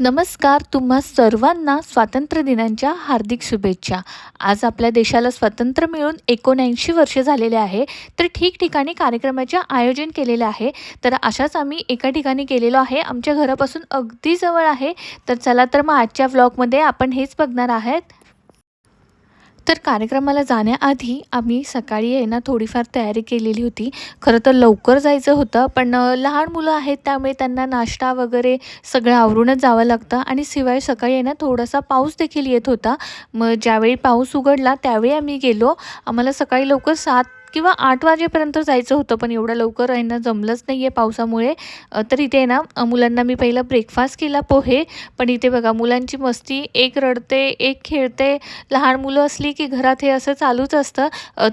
नमस्कार तुम्हा सर्वांना स्वातंत्र्य दिनांच्या हार्दिक शुभेच्छा. आज आपल्या देशाला स्वातंत्र्य मिळून एकोणऐंशी वर्ष झालेले आहे तर ठिकठिकाणी कार्यक्रमाचे आयोजन केलेले आहे. तर अशाच आम्ही एका ठिकाणी केलेलो आहे. आमच्या घरापासून अगदी जवळ आहे. तर चला तर मग आजच्या व्लॉगमध्ये आपण हेच बघणार आहेत. तर कार्यक्रमाला जाण्याआधी आम्ही सकाळी आहे ना थोडीफार तयारी केलेली होती. खरं तर लवकर जायचं होतं पण लहान मुलं आहेत त्यामुळे त्यांना नाश्ता वगैरे सगळं आवरूनच जावं लागतं आणि शिवाय सकाळी आहे ना थोडासा पाऊस देखील येत होता. मग ज्यावेळी पाऊस उघडला त्यावेळी आम्ही गेलो. आम्हाला सकाळी लवकर सात किंवा आठ वाजेपर्यंत जायचं होतं पण एवढं लवकर आहे ना जमलंच नाही आहे पावसामुळे तर इथे आहे ना मुलांना मी पहिला ब्रेकफास्ट केला पोहे. पण इथे बघा मुलांची मस्ती एक रडते एक खेळते. लहान मुलं असली की घरात हे असं चालूच असतं.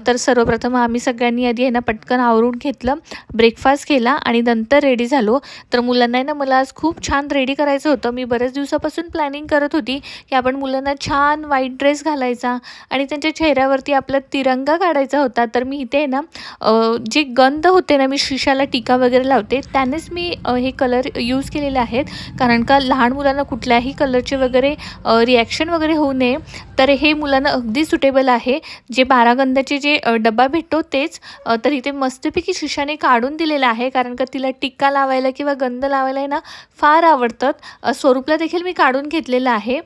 तर सर्वप्रथम आम्ही सगळ्यांनी आधी आहे ना पटकन आवरून घेतलं ब्रेकफास्ट केला आणि नंतर रेडी झालो. तर मुलांना आहे ना मला आज खूप छान रेडी करायचं होतं. मी बऱ्याच दिवसापासून प्लॅनिंग करत होती की आपण मुलांना छान व्हाईट ड्रेस घालायचा आणि त्यांच्या चेहऱ्यावरती आपला तिरंगा काढायचा होता. तर मी इथे आहे ना जे गंध होते ना मी शिशाला टीका वगैरे लावते त्यानेच मी हे कलर यूज केलेले आहेत. कारण का लहान मुलांना कुठल्याही कलरचे वगैरे रिॲक्शन वगैरे होऊ नये. तर हे मुलांना अगदी सुटेबल आहे. जे बारागंधाचे जे डबा भेटतो तेच तर इथे मस्तपैकी शिशाने काढून दिलेलं आहे. कारण का तिला टिक्का लावायला किंवा गंध लावायला आहे ना फार आवडतात. स्वरूपला देखील मी काढून घेतलेलं आहे.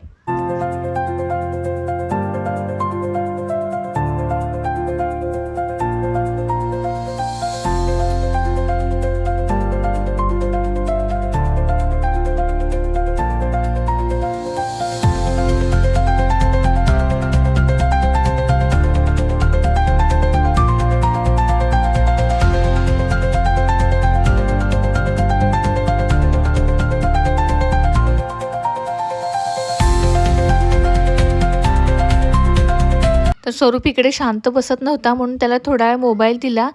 स्वरूप इकडे शांत बसत नव्हता म्हणून त्याला थोडा वेळ मोबाईल दिला.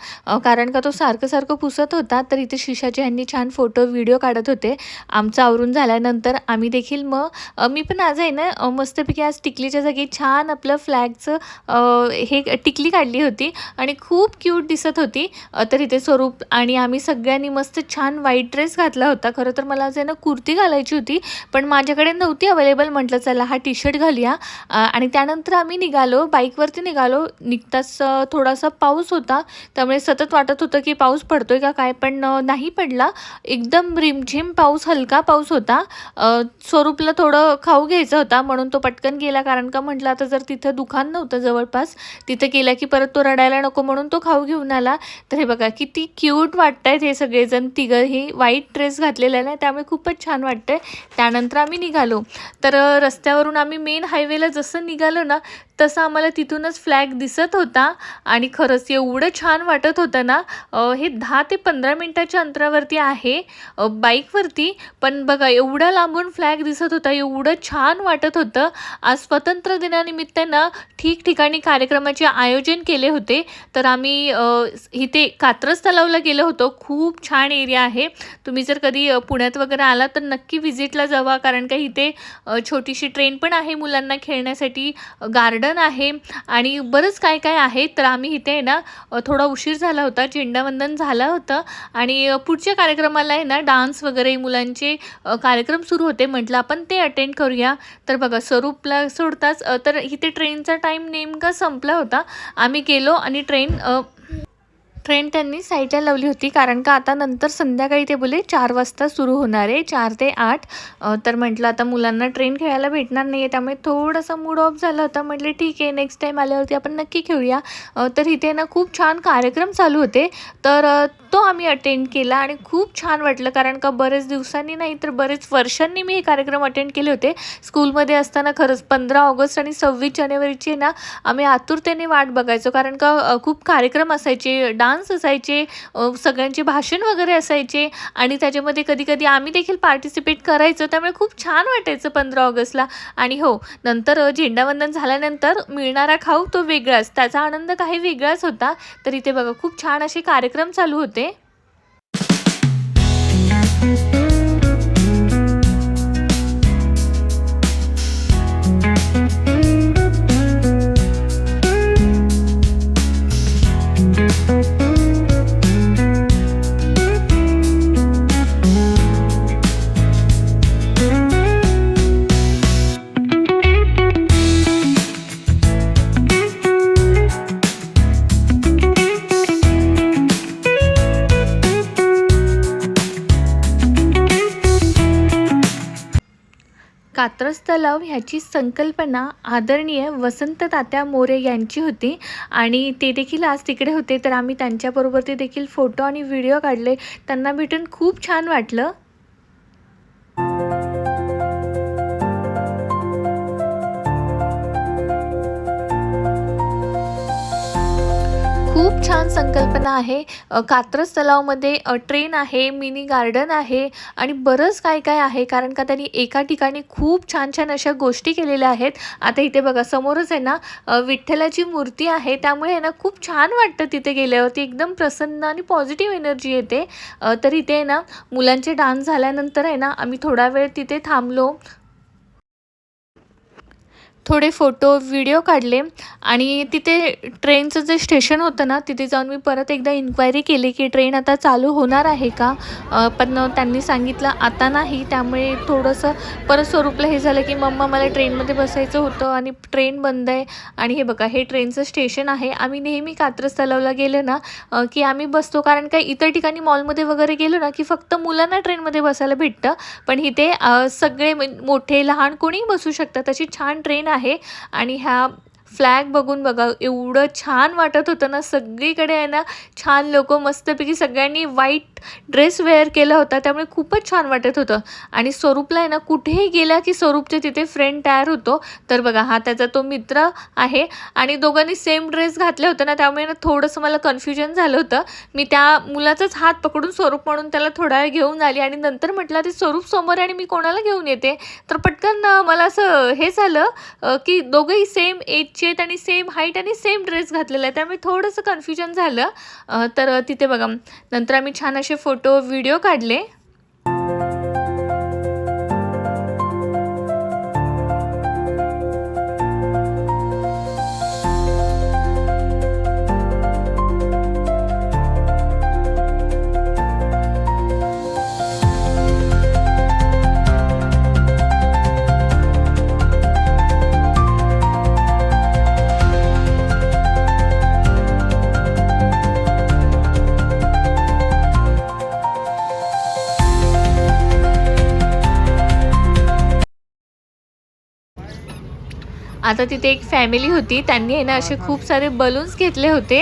कारण का तो सारखं सारखं पुसत होता तर इथे शिशाचे ह्यांनी छान फोटो व्हिडिओ काढत होते. आमचं आवरून झाल्यानंतर आम्ही देखील मग मी पण आज आहे ना मस्तपैकी आज टिकलीच्या जागी छान आपलं फ्लॅगचं हे टिकली काढली होती आणि खूप क्यूट दिसत होती. तर इथे स्वरूप आणि आम्ही सगळ्यांनी मस्त छान व्हाईट ड्रेस घातला होता. खरं तर मला आज आहे ना कुर्ती घालायची होती पण माझ्याकडे नव्हती अवेलेबल. म्हटलं चला हा टी शर्ट घालूया. आणि त्यानंतर आम्ही निघालो. बाईकवर वरती निघालो निघताच थोडासा पाऊस होता. त्यामुळे सतत वाटत होतं की पाऊस पडतोय का काय पण नाही पडला. एकदम रिमझिम पाऊस हलका पाऊस होता. स्वरूपला थोडं खाऊ घ्यायचा होता म्हणून तो पटकन गेला. कारण का म्हटलं आता जर तिथं दुकान नव्हतं जवळपास तिथं गेला की परत तो रडायला नको म्हणून तो खाऊ घेऊन आला. तर हे बघा किती क्यूट वाटत आहेत हे सगळेजण तिघंही. व्हाईट ड्रेस घातलेला आहे ना त्यामुळे खूपच छान वाटतंय. त्यानंतर आम्ही निघालो. तर रस्त्यावरून आम्ही मेन हायवेला जसं निघालो ना तसं आम्हाला तिथूनच फ्लॅग दिसत होता. आणि खरंच एवढं छान वाटत होतं ना हे दहा ते पंधरा मिनटाच्या अंतरावरती आहे बाईकवरती. पण बघा एवढा लांबून फ्लॅग दिसत होता एवढं छान वाटत होतं. आज स्वतंत्र दिनानिमित्त ना ठिकठिकाणी कार्यक्रमाचे आयोजन केले होते. तर आम्ही इथे कात्रज तलावला गेलो होतो. खूप छान एरिया आहे. तुम्ही जर कधी पुण्यात वगैरे आला तर नक्की व्हिजिटला जावा. कारण का इथे छोटीशी ट्रेन पण आहे मुलांना खेळण्यासाठी गार्डन आहे आणि बरंच काय काय आहे. तर आम्ही इथे आहे ना थोडा उशीर झाला होता झेंडावंदन झालं होतं आणि पुढच्या कार्यक्रमाला आहे ना डान्स वगैरे मुलांचे कार्यक्रम सुरू होते. म्हटलं आपण ते अटेंड करूया. तर बघा स्वरूपला सोडताच तर इथे ट्रेनचा टाईम नेमका संपला होता. आम्ही गेलो आणि ट्रेन ट्रेन त्यांनी साईडला लावली होती. कारण का आता नंतर संध्याकाळी ते बोले चार वाजता सुरू होणार आहे. चार ते आठ. तर म्हटलं आता मुलांना ट्रेन खेळायला भेटणार नाही आहे त्यामुळे थोडासा मूड ऑफ झाला होता. म्हटलं ठीक आहे नेक्स्ट टाईम आल्यावरती आपण नक्की खेळूया. तर इथे ना खूप छान कार्यक्रम चालू होते. तर तो आम्ही अटेंड केला आणि खूप छान वाटलं. कारण का बरेच दिवसांनी नाही तर बरेच वर्षांनी मी हे कार्यक्रम अटेंड केले होते. स्कूलमध्ये असताना खरंच पंधरा ऑगस्ट आणि सव्वीस जानेवारीची ना आम्ही आतुरतेने वाट बघायचो. कारण का खूप कार्यक्रम असायचे. डान्स असायचे सगळ्यांचे भाषण वगैरे असायचे आणि त्याच्यामध्ये कधी कधी आम्ही देखील पार्टिसिपेट करायचो त्यामुळे खूप छान वाटायचं पंधरा ऑगस्टला. आणि हो नंतर झेंडावंदन झाल्यानंतर मिळणारा खाऊ तो वेगळाच त्याचा आनंद काही वेगळाच होता. तर इथे बघा खूप छान असे कार्यक्रम चालू होते. कात्रज तलाव ह्याची संकल्पना आदरणीय वसंत तात्या मोरे यांची होती. आणि ते देखील आज तिकडे होते. तर आम्ही त्यांच्याबरोबर ते देखील फोटो आणि व्हिडिओ काढले. त्यांना भेटून खूप छान वाटलं. खूप छान संकल्पना आहे. कात्रज तलावमध्ये ट्रेन आहे मिनी गार्डन आहे आणि बरंच काय काय आहे. कारण का त्यांनी एका ठिकाणी खूप छान छान अशा गोष्टी केलेल्या आहेत. आता इथे बघा समोरच आहे ना विठ्ठलाची मूर्ती आहे. त्यामुळे आहे ना खूप छान वाटतं तिथे गेल्यावरती. एकदम प्रसन्न आणि पॉझिटिव्ह एनर्जी येते. तर इथे आहे ना मुलांचे डान्स झाल्यानंतर आहे ना आम्ही थोडा वेळ तिथे थांबलो. थोडे फोटो व्हिडिओ काढले आणि तिथे ट्रेनचं जे स्टेशन होतं ना तिथे जाऊन मी परत एकदा इन्क्वायरी केली की ट्रेन आता चालू होणार आहे का? पण त्यांनी सांगितलं आता नाही. त्यामुळे थोडंसं परत स्वरूपला हे झालं की मम्मा मला ट्रेनमध्ये बसायचं होतं आणि ट्रेन बंद आहे. आणि हे बघा हे ट्रेनचं स्टेशन आहे. आम्ही नेहमी कात्रज तलावला गेलो ना की आम्ही बसतो. कारण काय इतर ठिकाणी मॉलमध्ये वगैरे गेलो ना की फक्त मुलांना ट्रेनमध्ये बसायला भेटतं. पण इथे सगळे मोठे लहान कोणीही बसू शकतात अशी छान ट्रेन आहे. आहे. आणि ह्या फ्लॅग बघून बघा एवढं छान वाटत होतं ना. सगळीकडे आहे ना छान लोक मस्तपैकी सगळ्यांनी व्हाईट ड्रेस वेअर केला होता. त्यामुळे खूपच छान वाटत होतं. आणि स्वरूपला आहे ना कुठेही गेला की स्वरूपच्या तिथे फ्रेंड तयार होतो. तर बघा हा त्याचा तो मित्र आहे. आणि दोघांनी सेम ड्रेस घातले होते ना त्यामुळे ना थोडंसं मला कन्फ्युजन झालं होतं. मी त्या मुलाचाच हात पकडून स्वरूप म्हणून त्याला थोडा वेळ घेऊन आली. आणि नंतर म्हटलं ते स्वरूप समोर आणि मी कोणाला घेऊन येते? तर पटकन मला असं हे झालं की दोघंही सेम एज एजचे आहेत आणि सेम हाईट आणि सेम ड्रेस घातलेला आहे. त्यामुळे थोडंसं कन्फ्युजन झालं. तर तिथे बघा. नंतर आम्ही छान असे फोटो व्हिडिओ काढले. आता तिथे एक फॅमिली होती. त्यांनी आहे ना असे खूप सारे बलून्स घेतले होते.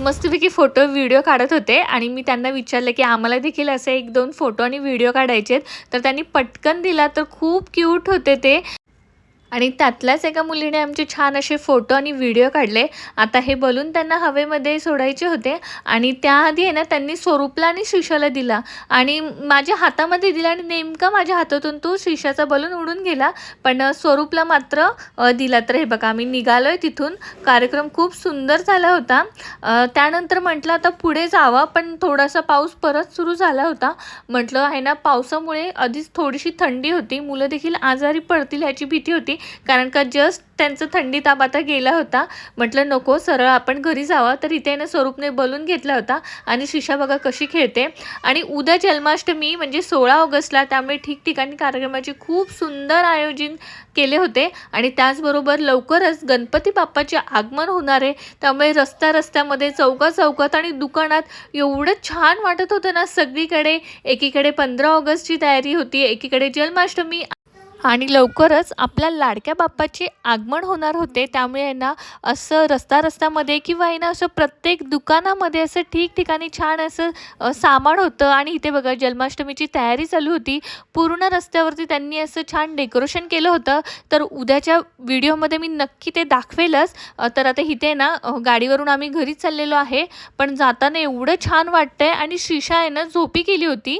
मस्तपैकी फोटो व्हिडिओ काढत होते. आणि मी त्यांना विचारलं की आम्हाला देखील असे एक दोन फोटो आणि व्हिडिओ काढायचे आहेत. तर त्यांनी पटकन दिला. तर खूप क्यूट होते ते. आणि त्यातल्याच एका मुलीने आमचे छान असे फोटो आणि व्हिडिओ काढले. आता हे बलून त्यांना हवेमध्ये सोडायचे होते आणि त्याआधी आहे ना त्यांनी स्वरूपला आणि शिशाला दिला. आणि माझ्या हातामध्ये दिला आणि नेमका माझ्या हातातून तो शिशाचा बलून उडून गेला. पण स्वरूपला मात्र दिला. तर हे बघा आम्ही निघालो आहे तिथून. कार्यक्रम खूप सुंदर झाला होता. त्यानंतर म्हटलं आता पुढे जावा. पण थोडासा पाऊस परत सुरू झाला होता. म्हटलं आहे ना पावसामुळे आधीच थोडीशी थंडी होती. मुलं देखील आजारी पडतील ह्याची भीती होती. कारण का जस्ट त्यांचं थंडी ताप आता गेला होता. म्हटलं नको सरळ आपण घरी जावा. तर इथे ना स्वरूपने बोलून घेतला होता. आणि शिशा बघा कशी खेळते. आणि उद्या जन्माष्टमी म्हणजे सोळा ऑगस्टला त्यामुळे ठिकठिकाणी कार्यक्रमाचे खूप सुंदर आयोजन केले होते. आणि त्याचबरोबर लवकरच गणपती बाप्पाचे आगमन होणार आहे. त्यामुळे रस्त्या रस्त्यामध्ये चौका चौकात आणि दुकानात एवढं छान वाटत होतं ना सगळीकडे. एकीकडे पंधरा ऑगस्टची तयारी होती. एकीकडे जन्माष्टमी. आणि लवकरच आपल्या लाडक्या बाप्पाचे आगमन होणार होते. त्यामुळे आहे ना असं रस्ता रस्त्यामध्ये किंवा आहे ना असं प्रत्येक दुकानामध्ये असं ठिकठिकाणी छान असं सामान होतं. आणि इथे बघा जन्माष्टमीची तयारी चालू होती. पूर्ण रस्त्यावरती त्यांनी असं छान डेकोरेशन केलं होतं. तर उद्याच्या व्हिडिओमध्ये मी नक्की ते दाखवेलच. तर आता इथे ना गाडीवरून आम्ही घरी चाललेलो आहे. पण जाताना एवढं छान वाटतंय. आणि शिशा आहे ना झोपी केली होती.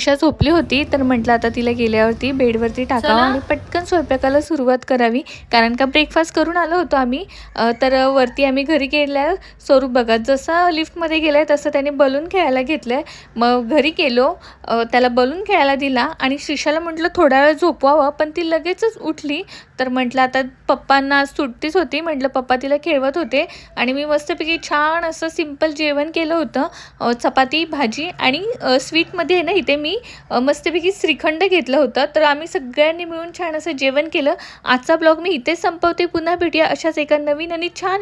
श्रीषा झोपली होती तर म्हटलं आता तिला गेल्यावरती बेडवरती टाकावं. आणि पटकन स्वयंपाकाला सुरुवात करावी. कारण का ब्रेकफास्ट करून आलो होतो आम्ही. तर वरती आम्ही घरी गेल्या स्वरूप बघा जसा लिफ्टमध्ये गेलाय तसं त्याने बलून खेळायला घेतलंय. मग घरी गेलो त्याला बलून खेळायला दिला आणि श्रीषाला म्हटलं थोडा वेळ झोपवावं. पण ती लगेचच उठली. तर म्हटलं आता पप्पांना आज सुट्टीच होती म्हटलं पप्पा तिला खेळवत होते आणि मी मस्तपैकी छान असं सिंपल जेवण केलं होतं चपाती भाजी आणि स्वीटमध्ये आहे ना इथे मी मस्तपैकी श्रीखंड घेतलं होतं. तर आम्ही सगळ्यांनी मिळून छान असं जेवण केलं. आजचा ब्लॉग मी इथेच संपवते. पुन्हा भेटूया अशाच एका नवीन आणि छान